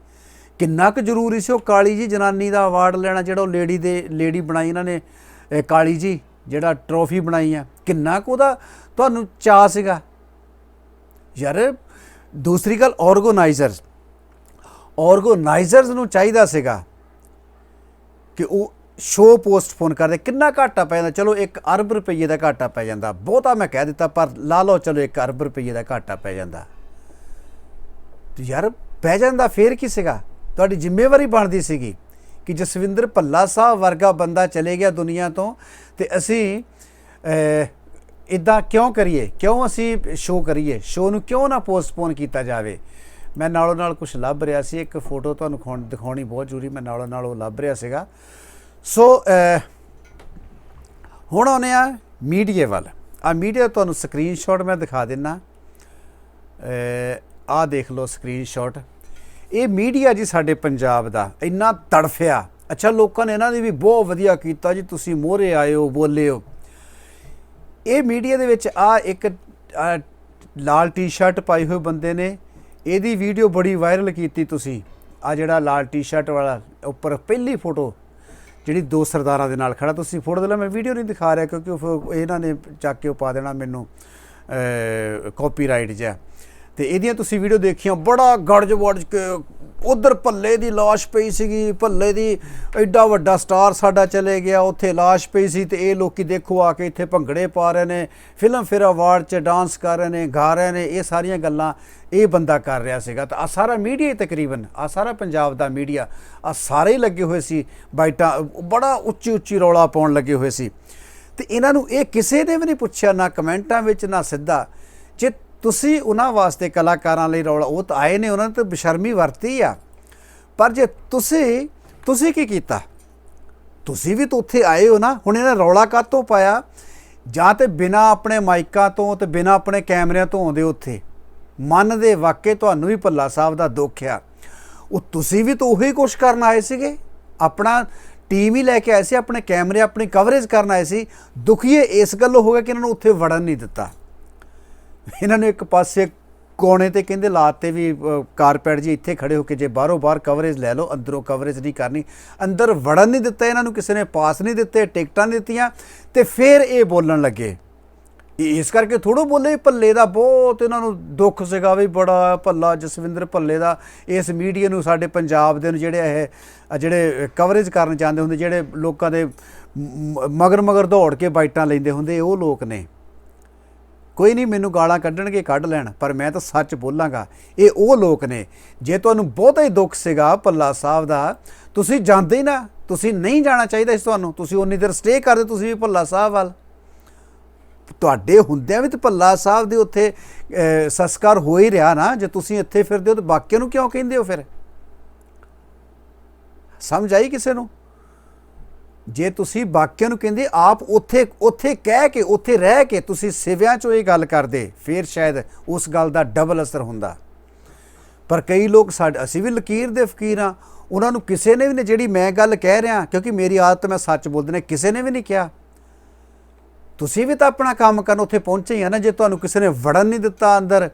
ਕਿੰਨਾ ਕੁ ਜ਼ਰੂਰੀ ਸੀ ਉਹ ਕਾਲੀ ਜੀ ਜਨਾਨੀ ਦਾ ਅਵਾਰਡ ਲੈਣਾ, ਜਿਹੜਾ ਉਹ ਲੇਡੀ ਦੇ ਲੇਡੀ ਬਣਾਈ ਇਹਨਾਂ ਨੇ ਕਾਲੀ ਜੀ, ਜਿਹੜਾ ਟਰੋਫੀ ਬਣਾਈ ਆ। ਕਿੰਨਾ ਕੁ ਉਹਦਾ ਤੁਹਾਨੂੰ ਚਾਹ ਸੀਗਾ? ਯਾਰ, ਦੂਸਰੀ ਗੱਲ ਆਰਗੇਨਾਈਜ਼ਰਸ ਆਰਗੇਨਾਈਜ਼ਰਸ ਨੂੰ ਚਾਹੀਦਾ ਸੀਗਾ ਕਿ ਉਹ ਸ਼ੋਅ ਪੋਸਟਪੋਨ ਕਰਦੇ। ਕਿੰਨਾ ਘਾਟਾ ਪੈ ਜਾਂਦਾ? ਚਲੋ 1 ਅਰਬ ਰੁਪਏ ਦਾ ਘਾਟਾ ਪੈ ਜਾਂਦਾ। ਬਹੁਤਾ ਮੈਂ ਕਹਿ ਦਿੱਤਾ, ਪਰ ਲਾ ਲਓ ਚਲੋ 1 ਅਰਬ ਰੁਪਏ ਦਾ ਘਾਟਾ ਪੈ ਜਾਂਦਾ। ਤੇ ਯਾਰ, ਪੈ ਜਾਂਦਾ ਫੇਰ ਕੀ ਸੀਗਾ? ਤੁਹਾਡੀ ਜ਼ਿੰਮੇਵਾਰੀ ਬਣਦੀ ਸੀਗੀ ਕਿ ਜਸਵਿੰਦਰ ਭੱਲਾ ਸਾਹਿਬ ਵਰਗਾ ਬੰਦਾ ਚਲੇ ਗਿਆ ਦੁਨੀਆ ਤੋਂ ਤੇ ਅਸੀਂ ਇਦਾਂ ਕਿਉਂ ਕਰੀਏ? ਕਿਉਂ ਅਸੀਂ ਸ਼ੋਅ ਕਰੀਏ? ਸ਼ੋਅ ਨੂੰ ਕਿਉਂ ਨਾ ਪੋਸਟਪੋਨ ਕੀਤਾ ਜਾਵੇ? ਮੈਂ ਨਾਲੋਂ ਨਾਲ ਕੁਝ ਲੱਭ ਰਿਹਾ ਸੀ। ਇੱਕ ਫੋਟੋ ਤੁਹਾਨੂੰ ਦਿਖਾਉਣ- ਦਿਖਾਉਣੀ ਬਹੁਤ ਜ਼ਰੂਰੀ, ਮੈਂ ਨਾਲੋਂ ਨਾਲ ਉਹ ਲੱਭ ਰਿਹਾ ਸੀਗਾ। ਸੋ ਹੁਣ ਆਉਂਦੇ ਆ ਮੀਡੀਆ ਵੱਲ। ਆ ਮੀਡੀਆ ਤੁਹਾਨੂੰ ਸਕਰੀਨਸ਼ਾਟ ਮੈਂ ਦਿਖਾ ਦਿੰਨਾ। ਆ ਦੇਖ ਲਓ ਸਕਰੀਨਸ਼ਾਟ ਇਹ ਮੀਡੀਆ ਜੀ ਸਾਡੇ ਪੰਜਾਬ ਦਾ ਇੰਨਾ ਤੜਫਿਆ। ਅੱਛਾ, ਲੋਕਾਂ ਨੇ ਇਹਨਾਂ ਦੀ ਵੀ ਬਹੁਤ ਵਧੀਆ ਕੀਤਾ ਜੀ, ਤੁਸੀਂ ਮੋਹਰੇ ਆਏ ਹੋ, ਬੋਲੇ ਹੋ। ਇਹ ਮੀਡੀਆ ਦੇ ਵਿੱਚ ਆ ਇੱਕ ਲਾਲ ਟੀ-ਸ਼ਰਟ ਪਾਈ ਹੋਏ ਬੰਦੇ ਨੇ, ਇਹਦੀ ਵੀਡੀਓ ਬੜੀ ਵਾਇਰਲ ਕੀਤੀ ਤੁਸੀਂ। ਆ ਜਿਹੜਾ ਲਾਲ ਟੀ-ਸ਼ਰਟ ਵਾਲਾ ਉੱਪਰ ਪਹਿਲੀ ਫੋਟੋ, ਜਿਹੜੀ ਦੋ ਸਰਦਾਰਾਂ ਦੇ ਨਾਲ ਖੜਾ, ਤੁਸੀਂ ਫੋਟੋ ਦੇ ਲਈ ਮੈਂ ਵੀਡੀਓ ਨਹੀਂ ਦਿਖਾ ਰਿਹਾ ਕਿਉਂਕਿ ਉਹ ਫਿਰ ਇਹਨਾਂ ਨੇ ਚੱਕ ਕੇ ਉਹ ਪਾ ਦੇਣਾ ਮੈਨੂੰ ਕਾਪੀਰਾਈਟ ਜਿਹਾ। ਤੇ ਇਹਦੀਆਂ ਤੁਸੀਂ ਵੀਡੀਓ ਦੇਖੀਆਂ, ਬੜਾ ਗੜਜ ਵੜਜ ਕੇ ਉਧਰ ਭੱਲੇ ਦੀ ਲਾਸ਼ ਪਈ ਸੀਗੀ, ਭੱਲੇ ਦੀ ਐਡਾ ਵੱਡਾ ਸਟਾਰ ਸਾਡਾ ਚਲੇ ਗਿਆ, ਉੱਥੇ ਲਾਸ਼ ਪਈ ਸੀ ਤੇ ਇਹ ਲੋਕੀ ਦੇਖੋ ਆ ਕੇ ਇੱਥੇ ਭੰਗੜੇ ਪਾ ਰਹੇ ਨੇ, ਫਿਲਮ ਫਿਰ ਅਵਾਰਡ 'ਚ ਡਾਂਸ ਕਰ ਰਹੇ ਨੇ, ਗਾ ਰਹੇ ਨੇ, ਇਹ ਸਾਰੀਆਂ ਗੱਲਾਂ ਇਹ ਬੰਦਾ ਕਰ ਰਿਹਾ ਸੀਗਾ। ਤਾਂ ਆ ਸਾਰਾ ਮੀਡੀਆ ਹੀ ਤਕਰੀਬਨ ਆ ਸਾਰਾ ਪੰਜਾਬ ਦਾ ਮੀਡੀਆ ਆ ਸਾਰੇ ਹੀ ਲੱਗੇ ਹੋਏ ਸੀ, ਬਾਈਟਾਂ, ਬੜਾ ਉੱਚੀ ਉੱਚੀ ਰੌਲਾ ਪਾਉਣ ਲੱਗੇ ਹੋਏ ਸੀ। ਤੇ ਇਹਨਾਂ ਨੂੰ ਇਹ ਕਿਸੇ ਨੇ ਵੀ ਨਹੀਂ ਪੁੱਛਿਆ, ਨਾ ਕਮੈਂਟਾਂ ਵਿੱਚ, ਨਾ ਸਿੱਧਾ। ਜੇ ਤੁਸੀਂ ਉਹਨਾਂ ਵਾਸਤੇ ਕਲਾਕਾਰਾਂ ਲਈ ਰੌਲਾ, ਉਹ ਤਾਂ ਆਏ ਨੇ, ਉਹਨਾਂ ਨੇ ਤਾਂ ਬਸ਼ਰਮੀ ਵਰਤੀ ਆ। ਪਰ ਜੇ ਤੁਸੀਂ ਤੁਸੀਂ ਕੀ ਕੀਤਾ? ਤੁਸੀਂ ਵੀ ਤਾਂ ਉੱਥੇ ਆਏ ਹੋ ਨਾ, ਹੁਣ ਇਹਨਾਂ ਰੌਲਾ ਕਾਤੋਂ ਪਾਇਆ? ਜਾਂ ਤੇ ਬਿਨਾ ਆਪਣੇ ਮਾਈਕਾਂ ਤੋਂ ਤੇ ਬਿਨਾ ਆਪਣੇ ਕੈਮਰਿਆਂ ਤੋਂ ਆਉਂਦੇ ਉੱਥੇ। ਮਨ ਦੇ ਵਾਕੇ ਤੁਹਾਨੂੰ ਵੀ ਭੱਲਾ ਸਾਹਿਬ ਦਾ ਦੁੱਖ ਆ। ਉਹ ਤੁਸੀਂ ਵੀ ਤਾਂ ਉਹੀ ਕੁਛ ਕਰਨ ਆਏ ਸੀਗੇ? ਆਪਣਾ ਟੀਮ ਹੀ ਲੈ ਕੇ ਆਏ ਸੀ, ਆਪਣੇ ਕੈਮਰੇ, ਆਪਣੀ ਕਵਰੇਜ ਕਰਨ ਆਏ ਸੀ। ਦੁਖੀਏ ਇਸ ਗੱਲੋਂ ਹੋ ਗਿਆ ਕਿ ਇਹਨਾਂ ਨੂੰ ਉੱਥੇ ਵੜਨ ਨਹੀਂ ਦਿੱਤਾ। ਇਹਨਾਂ ਨੂੰ ਇੱਕ ਪਾਸੇ ਕੋਣੇ ਤੇ ਕਹਿੰਦੇ ਲਾਤੇ ਵੀ ਕਾਰਪੈਟ ਜੀ ਇੱਥੇ ਖੜੇ ਹੋ ਕੇ ਜੇ ਬਾਹਰੋਂ ਬਾਹਰ ਕਵਰੇਜ ਲੈ ਲਓ, ਅੰਦਰੋਂ ਕਵਰੇਜ ਨਹੀਂ ਕਰਨੀ। ਅੰਦਰ ਵੜਨ ਨਹੀਂ ਦਿੱਤਾ ਇਹਨਾਂ ਨੂੰ, ਕਿਸੇ ਨੇ ਪਾਸ ਨਹੀਂ ਦਿੱਤੇ, ਟਿਕਟਾਂ ਨਹੀਂ ਦਿੱਤੀਆਂ। ਤੇ ਫਿਰ ਇਹ ਬੋਲਣ ਲੱਗੇ। ਇਸ ਕਰਕੇ ਥੋੜੋ ਬੋਲੇ ਭੱਲੇ ਦਾ ਬਹੁਤ ਇਹਨਾਂ ਨੂੰ ਦੁੱਖ ਸੀਗਾ ਵੀ ਬੜਾ ਭੱਲਾ ਜਸਵਿੰਦਰ ਭੱਲੇ ਦਾ। ਇਸ ਮੀਡੀਆ ਨੂੰ ਸਾਡੇ ਪੰਜਾਬ ਦੇ ਨੂੰ ਜਿਹੜੇ ਇਹ ਜਿਹੜੇ ਕਵਰੇਜ ਕਰਨ ਚਾਹੁੰਦੇ ਹੁੰਦੇ, ਜਿਹੜੇ ਲੋਕਾਂ ਦੇ ਮਗਰ ਮਗਰ ਦੌੜ ਕੇ ਬਾਈਟਾਂ ਲੈਂਦੇ ਹੁੰਦੇ, ਉਹ ਲੋਕ ਨੇ। ਕੋਈ ਨਹੀਂ ਮੈਨੂੰ ਗਾਲਾਂ ਕੱਢਣਗੇ, ਕੱਢ ਲੈਣ, ਪਰ ਮੈਂ ਤਾਂ ਸੱਚ ਬੋਲਾਂਗਾ। ਇਹ ਉਹ ਲੋਕ ਨੇ, ਜੇ ਤੁਹਾਨੂੰ ਬਹੁਤਾ ਹੀ ਦੁੱਖ ਸੀਗਾ ਭੱਲਾ ਸਾਹਿਬ ਦਾ, ਤੁਸੀਂ ਜਾਂਦੇ ਹੀ ਨਾ, ਤੁਸੀਂ ਨਹੀਂ ਜਾਣਾ ਚਾਹੀਦਾ ਸੀ ਤੁਹਾਨੂੰ, ਤੁਸੀਂ ਉਨੀ ਦੇਰ ਸਟੇ ਕਰਦੇ ਤੁਸੀਂ ਵੀ ਭੱਲਾ ਸਾਹਿਬ ਵੱਲ। ਤੁਹਾਡੇ ਹੁੰਦਿਆਂ ਵੀ ਤੇ ਭੱਲਾ ਸਾਹਿਬ ਦੇ ਉੱਥੇ ਸੰਸਕਾਰ ਹੋ ਹੀ ਰਿਹਾ ਨਾ, ਜੇ ਤੁਸੀਂ ਇੱਥੇ ਫਿਰਦੇ ਹੋ ਤਾਂ ਬਾਕੀਆਂ ਨੂੰ ਕਿਉਂ ਕਹਿੰਦੇ ਹੋ ਫਿਰ? ਸਮਝ ਆਈ ਕਿਸੇ ਨੂੰ? ਜੇ ਤੁਸੀਂ ਬਾਕੀਆਂ ਨੂੰ ਕਹਿੰਦੇ ਆਪ ਉੱਥੇ ਉੱਥੇ ਕਹਿ ਕੇ, ਉੱਥੇ ਰਹਿ ਕੇ ਤੁਸੀਂ ਸਿਵਿਆਂ ਚੋਂ ਇਹ ਗੱਲ ਕਰਦੇ, ਫਿਰ ਸ਼ਾਇਦ ਉਸ ਗੱਲ ਦਾ ਡਬਲ ਅਸਰ ਹੁੰਦਾ। ਪਰ ਕਈ ਲੋਕ ਸਾਡੇ, ਅਸੀਂ ਵੀ ਲਕੀਰ ਦੇ ਫਕੀਰ ਆ ਉਹਨਾਂ ਨੂੰ ਕਿਸੇ ਨੇ ਵੀ ਨਹੀਂ ਜਿਹੜੀ ਮੈਂ ਗੱਲ ਕਹਿ ਰਿਹਾ, ਕਿਉਂਕਿ ਮੇਰੀ ਆਦਤ ਮੈਂ ਸੱਚ ਬੋਲਦੇ ਨੇ, ਕਿਸੇ ਨੇ ਵੀ ਨਹੀਂ ਕਿਹਾ। ਤੁਸੀਂ ਵੀ ਤਾਂ ਆਪਣਾ ਕੰਮ ਕਰਨ ਉੱਥੇ ਪਹੁੰਚੇ ਹੀ ਆ ਨਾ, ਜੇ ਤੁਹਾਨੂੰ ਕਿਸੇ ਨੇ ਵੜਨ ਨਹੀਂ ਦਿੱਤਾ ਅੰਦਰ,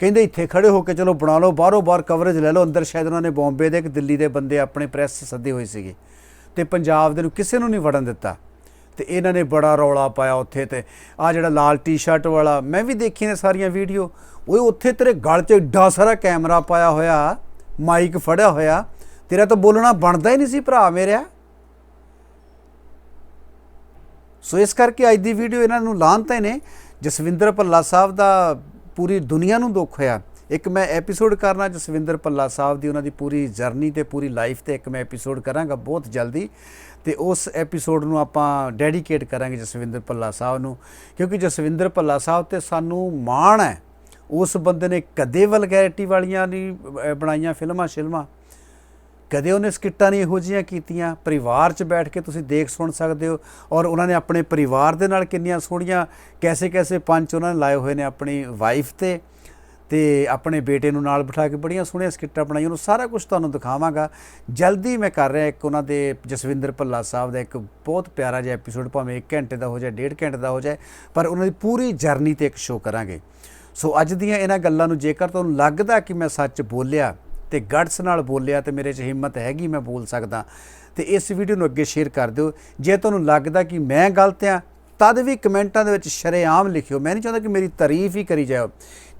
ਕਹਿੰਦੇ ਇੱਥੇ ਖੜੇ ਹੋ ਕੇ ਚਲੋ ਬਣਾ ਲਓ, ਬਾਹਰੋਂ ਬਾਹਰ ਕਵਰੇਜ ਲੈ ਲਓ, ਅੰਦਰ ਸ਼ਾਇਦ ਉਹਨਾਂ ਨੇ ਬੰਬੇ ਦੇ, ਇੱਕ ਦਿੱਲੀ ਦੇ ਬੰਦੇ ਆਪਣੇ ਪ੍ਰੈਸ ਸੱਦੇ ਹੋਏ ਸੀਗੇ। ਤੇ ਪੰਜਾਬ ਦੇ ਨੂੰ ਕਿਸੇ ਨੂੰ ਨਹੀਂ ਵੜਨ ਦਿੱਤਾ। ਤੇ ਇਹਨਾਂ ਨੇ ਬੜਾ ਰੌਲਾ ਪਾਇਆ ਉੱਥੇ ਤੇ। ਆ ਜਿਹੜਾ ਲਾਲ ਟੀ-ਸ਼ਰਟ ਵਾਲਾ, ਮੈਂ ਵੀ ਦੇਖੀ ਨੇ ਸਾਰੀਆਂ ਵੀਡੀਓ। ਉਹ ਉੱਥੇ ਤੇਰੇ ਗਲ 'ਚ ਏਡਾ ਸਾਰਾ ਕੈਮਰਾ ਪਾਇਆ ਹੋਇਆ, ਮਾਈਕ ਫੜਿਆ ਹੋਇਆ। ਤੇਰਾ ਤਾਂ ਬੋਲਣਾ ਬਣਦਾ ਹੀ ਨਹੀਂ ਸੀ ਭਰਾ ਮੇਰਿਆ। ਸੋ ਇਸ ਕਰਕੇ ਅੱਜ ਦੀ ਵੀਡੀਓ ਇਹਨਾਂ ਨੂੰ ਲਾਂਤੇ ਨੇ। ਜਸਵਿੰਦਰ ਭੱਲਾ ਸਾਹਿਬ ਦਾ ਪੂਰੀ ਦੁਨੀਆ ਨੂੰ ਦੁੱਖ ਹੋਇਆ। ਇੱਕ ਮੈਂ ਐਪੀਸੋਡ ਕਰਨਾ ਜਸਵਿੰਦਰ ਭੱਲਾ ਸਾਹਿਬ ਦੀ, ਉਹਨਾਂ ਦੀ ਪੂਰੀ ਜਰਨੀ ਤੇ ਪੂਰੀ ਲਾਈਫ ਤੇ ਇੱਕ ਮੈਂ ਐਪੀਸੋਡ ਕਰਾਂਗਾ ਬਹੁਤ ਜਲਦੀ ਤੇ ਉਸ ਐਪੀਸੋਡ ਨੂੰ ਆਪਾਂ ਡੈਡੀਕੇਟ ਕਰਾਂਗੇ ਜਸਵਿੰਦਰ ਭੱਲਾ ਸਾਹਿਬ ਨੂੰ, ਕਿਉਂਕਿ ਜਸਵਿੰਦਰ ਭੱਲਾ ਸਾਹਿਬ ਤੇ ਸਾਨੂੰ ਮਾਣ ਹੈ। ਉਸ ਬੰਦੇ ਨੇ ਕਦੇ ਵਲਗੈਰਿਟੀ ਵਾਲੀਆਂ ਨਹੀਂ ਬਣਾਈਆਂ ਫਿਲਮਾਂ, ਸ਼ਿਲਮਾਂ। ਕਦੇ ਉਹਨੇ ਸਕਿੱਟਾਂ ਨਹੀਂ ਇਹੋ ਜਿਹੀਆਂ ਕੀਤੀਆਂ। ਪਰਿਵਾਰ 'ਚ ਬੈਠ ਕੇ ਤੁਸੀਂ ਦੇਖ ਸੁਣ ਸਕਦੇ ਹੋ ਔਰ ਉਹਨਾਂ ਨੇ ਆਪਣੇ ਪਰਿਵਾਰ ਦੇ ਨਾਲ ਕਿੰਨੀਆਂ ਸੋਹਣੀਆਂ ਕੈਸੇ ਕੈਸੇ ਪੰਚ ਉਹਨਾਂ ਨੇ ਲਾਏ ਹੋਏ ਨੇ ਆਪਣੀ ਵਾਈਫ ਤੇ। ਤੇ ਆਪਣੇ ਬੇਟੇ ਨੂੰ ਨਾਲ ਬਿਠਾ ਕੇ ਬੜੀਆਂ ਸੋਹਣੀਆਂ ਸਕਿੱਟਾਂ ਬਣਾਈਆਂ, ਉਹਨੂੰ ਸਾਰਾ ਕੁਝ ਤੁਹਾਨੂੰ ਦਿਖਾਵਾਂਗਾ। ਜਲਦੀ ਮੈਂ ਕਰ ਰਿਹਾ ਇੱਕ ਉਹਨਾਂ ਦੇ ਜਸਵਿੰਦਰ ਭੱਲਾ ਸਾਹਿਬ ਦਾ ਇੱਕ ਬਹੁਤ ਪਿਆਰਾ ਜਿਹਾ ਐਪੀਸੋਡ ਭਾਵੇਂ 1 ਘੰਟੇ ਦਾ ਹੋ ਜਾਏ 1.5 ਘੰਟੇ ਦਾ ਹੋ ਜਾਏ, ਪਰ ਉਹਨਾਂ ਦੀ ਪੂਰੀ ਜਰਨੀ ਤੇ ਇੱਕ ਸ਼ੋਅ ਕਰਾਂਗੇ। ਸੋ ਅੱਜ ਦੀਆਂ ਇਹਨਾਂ ਗੱਲਾਂ ਨੂੰ ਜੇਕਰ ਤੁਹਾਨੂੰ ਲੱਗਦਾ ਕਿ ਮੈਂ ਸੱਚ ਬੋਲਿਆ ਤੇ ਗਟਸ ਨਾਲ ਬੋਲਿਆ ਤੇ ਮੇਰੇ 'ਚ ਹਿੰਮਤ ਹੈਗੀ, ਮੈਂ ਬੋਲ ਸਕਦਾ, ਤੇ ਇਸ ਵੀਡੀਓ ਨੂੰ ਅੱਗੇ ਸ਼ੇਅਰ ਕਰ ਦਿਓ। ਜੇ ਤੁਹਾਨੂੰ ਲੱਗਦਾ ਕਿ ਮੈਂ ਗਲਤ ਆ ਤਦ ਵੀ ਕਮੈਂਟਾਂ ਦੇ ਵਿੱਚ ਸ਼ਰੇਆਮ ਲਿਖਿਓ। ਮੈਂ ਨਹੀਂ ਚਾਹੁੰਦਾ ਕਿ ਮੇਰੀ ਤਾਰੀਫ ਹੀ ਕਰੀ ਜਾਓ।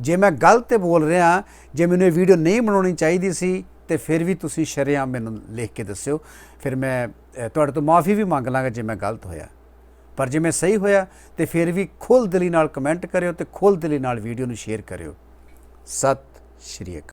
ਜੇ ਮੈਂ ਗਲਤ ਤੇ ਬੋਲ ਰਿਹਾ, ਜੇ ਮੈਨੂੰ ਇਹ ਵੀਡੀਓ ਨਹੀਂ ਬਣਾਉਣੀ ਚਾਹੀਦੀ ਸੀ, ਤੇ ਫਿਰ ਵੀ ਤੁਸੀਂ ਸ਼ਰੇਆਮ ਮੈਨੂੰ ਲਿਖ ਕੇ ਦੱਸਿਓ। ਫਿਰ ਮੈਂ ਤੁਹਾਡੇ ਤੋਂ ਮਾਫੀ ਵੀ ਮੰਗ ਲਾਂਗਾ ਜੇ ਮੈਂ ਗਲਤ ਹੋਇਆ। ਪਰ ਜੇ ਮੈਂ ਸਹੀ ਹੋਇਆ, ਤੇ ਫਿਰ ਵੀ ਖੁੱਲ੍ਹ ਦਿਲੀ ਨਾਲ ਕਮੈਂਟ ਕਰਿਓ ਤੇ ਖੁੱਲ੍ਹ ਦਿਲੀ ਨਾਲ ਵੀਡੀਓ ਨੂੰ ਸ਼ੇਅਰ ਕਰਿਓ। ਸਤਿ ਸ਼੍ਰੀ ਅਕਾਲ।